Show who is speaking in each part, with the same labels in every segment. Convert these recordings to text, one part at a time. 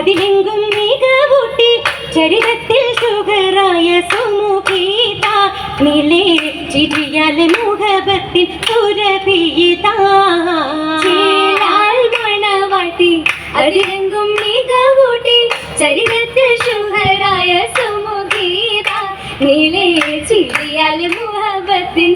Speaker 1: അതിലെങ്കും മികവൂട്ടി ചരിതത്തിൽ സുഖറായ സുമുഖീത. നിലേ ചിരിയാലെ മുഖപത്തിൽ സുരഭീത
Speaker 2: മണവാട്ടി അതിലെങ്കും മികവൂട്ടി ചരിതത്തിൽ ശുഹരായ സുമുഖീത. നിലേ ചിരിയാൽ മുഹബത്തിൻ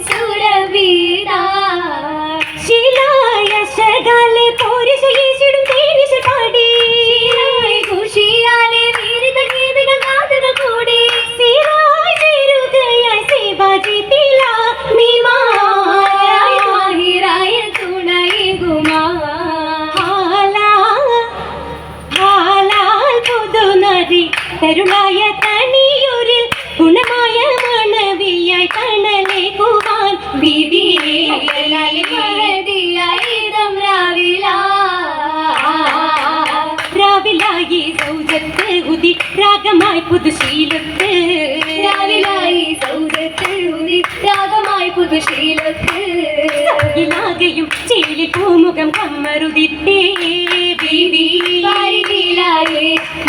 Speaker 1: തണലേകുവാൻ രാവിലായി സൗജത്ത് ഉതി രാഗമായി പുതുശീലത്ത് ഇലാകയും ചേലി പൂമുഖം കമ്മറുതിത്തേ ബീവി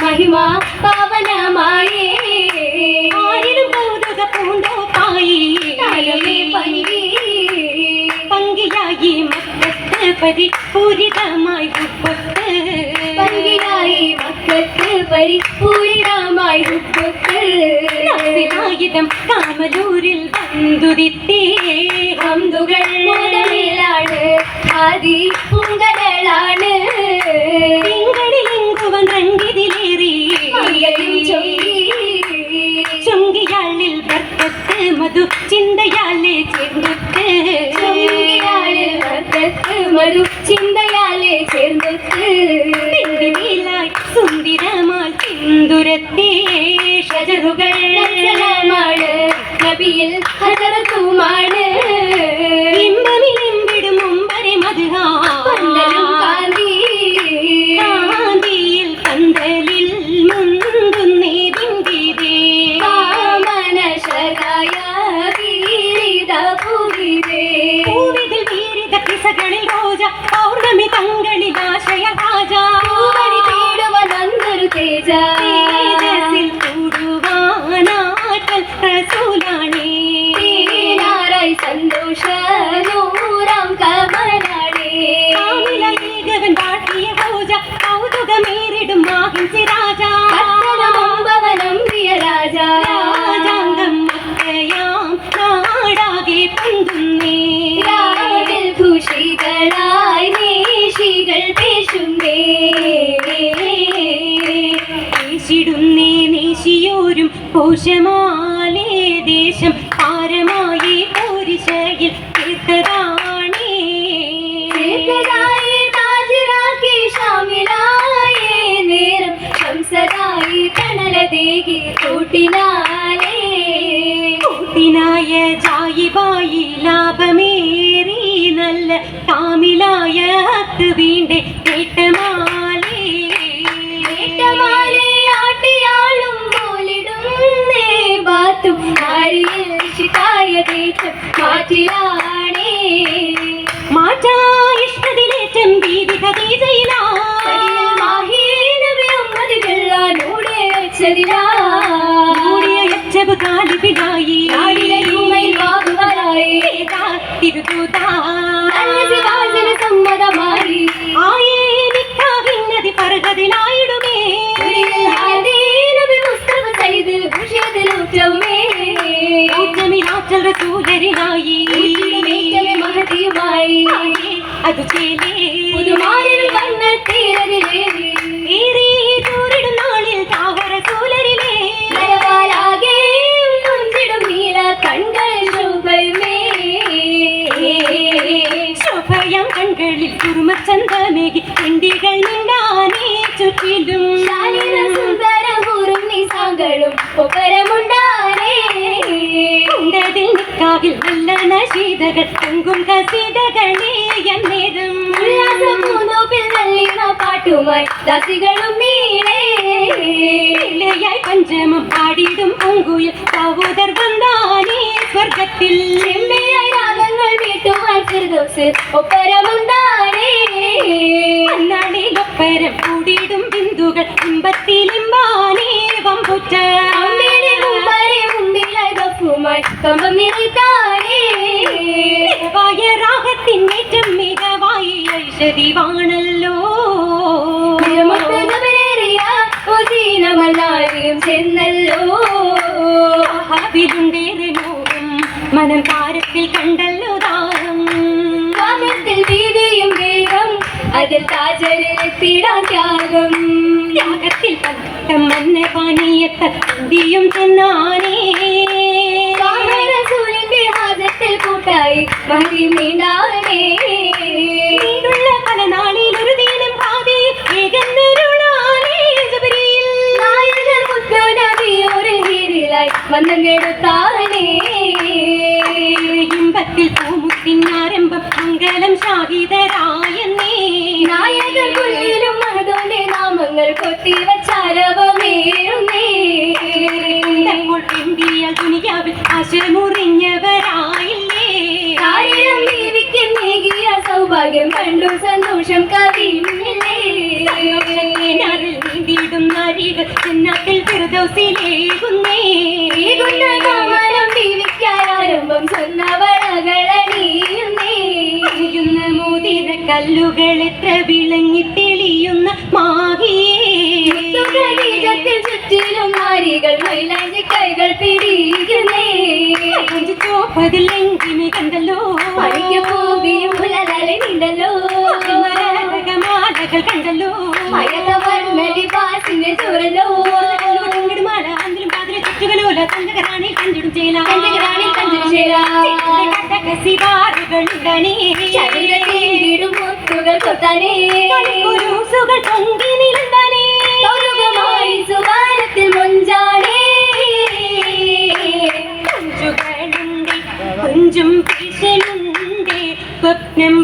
Speaker 2: മഹിമ പാവനമായേ
Speaker 1: പരിപൂരിതമായി ഉപ്പൊത്ത്.
Speaker 2: പങ്കിലായി മക്കൾക്ക് പരിപൂരിതമായി ഹുക്കൊത്ത്
Speaker 1: ആയുധം കാമലൂരിൽ വന്തുതിത്തേ.
Speaker 2: ഹംദുകൾ മുതലിലാണ് ആദി പൂങ്കകളാണ്.
Speaker 1: തിങ്കളിലെങ്കുവൻ രണ്ടിതിലേറി
Speaker 2: വർക്കത്ത് മറു ചിന്തയാലെ ചേർന്നൊത്ത്
Speaker 1: സുന്ദരമാൽ സിന്ദുരത്തേ ഷജറുകൾ.
Speaker 2: നബിയിൽ േശിടുന്നേ
Speaker 1: നേശിയോരും കോശമാലേ ദേശം പാരമായി ഒരു തീർത്തതാണേ
Speaker 2: നേരം ശംസരായി തണലതേകി കൂട്ടിനാലേ
Speaker 1: കൂട്ടിനായ ജായിബായി ലാഭമേറി നല്ല കാമിലായ വീണ്ടേ
Speaker 2: മാറ്റിലാണേ
Speaker 1: മാറ്റാ ഇഷ്ടതിലേറ്റം വീതി കഥീജയിലാ
Speaker 2: സരിയിൽ
Speaker 1: ശോഭയം കൺകളിൽ കുറുമച്ചന്തമേകി ഇന്ത്യകൾ നിന്നാനേ ചുറ്റിലും. നിക്കാവിൽ നല്ല നശീതകൾ പൊങ്കും കസീതകളേ എന്നേരം
Speaker 2: ഉല്ലാസപൂന്തോപ്പിൽ നല്ലിണ പാട്ടുമായി ദാസികളും നീളേ
Speaker 1: ഇളയായി പഞ്ചമം പാടിയിടും പൊങ്കുയിൽ സഹോദർ വന്നാനേ സ്വർഗത്തിൽ.
Speaker 2: ചെമ്മയായി രാഗങ്ങൾ വീട്ടുവാൻ ചെറുദോസ് ഒപ്പരമുണ്ടാനേ.
Speaker 1: അന്നാളിലൊപ്പരം കൂടിയിടും ബിന്ദുകൾ കൂട്ടുകൾ ഇമ്പത്തിലിമ്പാനേവം പുറ്റ
Speaker 2: അമ്മിണി മുമ്പരെ മുമ്പിലായി കമ്പം നിറയ്ത്താനേ
Speaker 1: വായ രാഗത്തിനേറ്റം മികവായി
Speaker 2: ഒതീനമല്ലാരെയും ചെന്നല്ലോ.
Speaker 1: അതിലുണ്ടേറെ മോഹം മനം താരത്തിൽ കണ്ടല്ലോ താരം
Speaker 2: കാമത്തിൽ വീതിയും വേഗം അതിൽ താജരെത്തിടാൻ ത്യാഗം.
Speaker 1: ത്യാഗത്തിൽ പത്തം മന്ന പാനീയത്തന്തിയും ചെന്നാനേ
Speaker 2: ഹാജത്തിൽ കൂട്ടായി മഹി നീണ്ടാനേ
Speaker 1: പല നാളിൽ ഒരു ദീനം പാതി
Speaker 2: വന്നങ്ങെടുത്താനേ
Speaker 1: ഇമ്പത്തിൽ പൂമുത്തിൻ ആരംഭം മംഗലം ഷാഹിദരായെന്നേ
Speaker 2: നായകൻ പുല്ലിലും മഹതോന്റെ നാമങ്ങൾ കൊത്തിവച്ചാരവമേറുന്നേ
Speaker 1: ഇപ്പോൾ പിന്തിയ ദുനിയാവിൽ ആശമുറിഞ്ഞവരായില്ലേ
Speaker 2: സൗഭാഗ്യം കണ്ടു സന്തോഷം
Speaker 1: നീന്തിയിടും നാരികൾ ചെന്നാട്ടിൽ ഫിർദൗസിലേകുന്നേ
Speaker 2: ഈകുന്ന കാമരം ദേവിക്കായി ആരംഭം സ്വന്നവളകളണിയുന്നേ
Speaker 1: മോതിര കല്ലുകൾ എത്ര വിളങ്ങി തെളിയുന്ന മാഹിയേ
Speaker 2: ഖദീജത്തിൽ ചുറ്റിലും നാരികൾ മൈലാഞ്ചി കൈകൾ പിടിയുന്നേ
Speaker 1: ചോപ്പതിലെങ്കിമി കണ്ടല്ലോ
Speaker 2: പണിക്ക്
Speaker 1: കണ്ടല്ലോ.
Speaker 2: മയകവർണലി പാസിന്റെ ചുരലോ
Speaker 1: മാല അന്തിലും പാതിരി ചുറ്റുകളോല. തങ്കരാണി കണ്ടിടും ചേല.
Speaker 2: കഞ്ചകരാണി കഞ്ചിരു ചേല.
Speaker 1: സിവാറുകളുടനെ
Speaker 2: ശരീരത്തിടും മുത്തുകൾ കൊത്താനേ
Speaker 1: കുരുസുകൾ പൊങ്കി നിലന്താനേ
Speaker 2: കൗതുകമായി സുവാനത്തിൽ മൊഞ്ചാണേ.
Speaker 1: കുഞ്ചുകളുണ്ട് കുഞ്ചും പീശലുണ്ട് സ്വപ്നം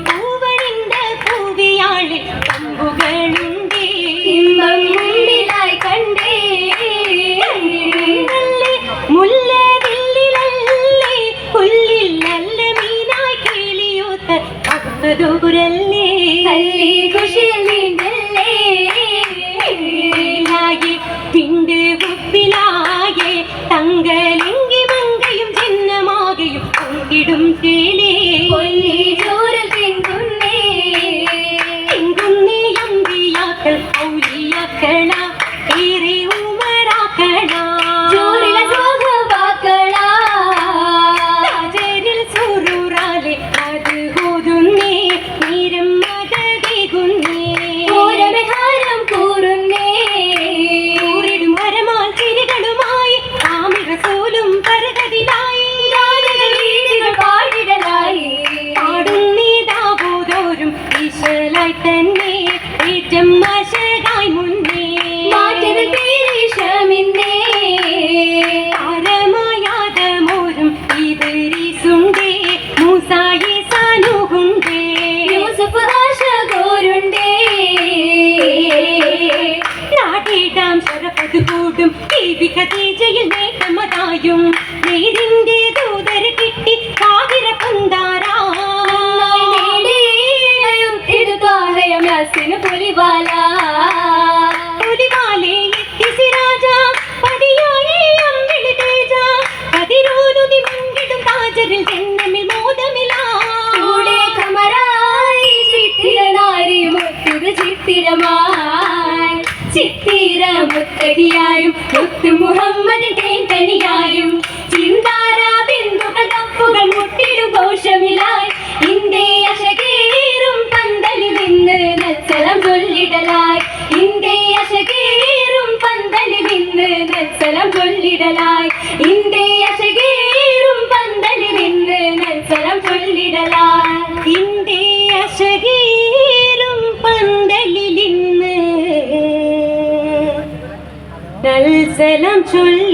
Speaker 2: യൂസഫ് ആശകോരുണ്ടേ.
Speaker 1: നാടിടാം ശരപത് കൂടും ദേവി ഖദീജയിൽ നേട്ടമതായും.
Speaker 2: മുത്തകിയായും മുത്തു മുഹമ്മദ്
Speaker 1: into you.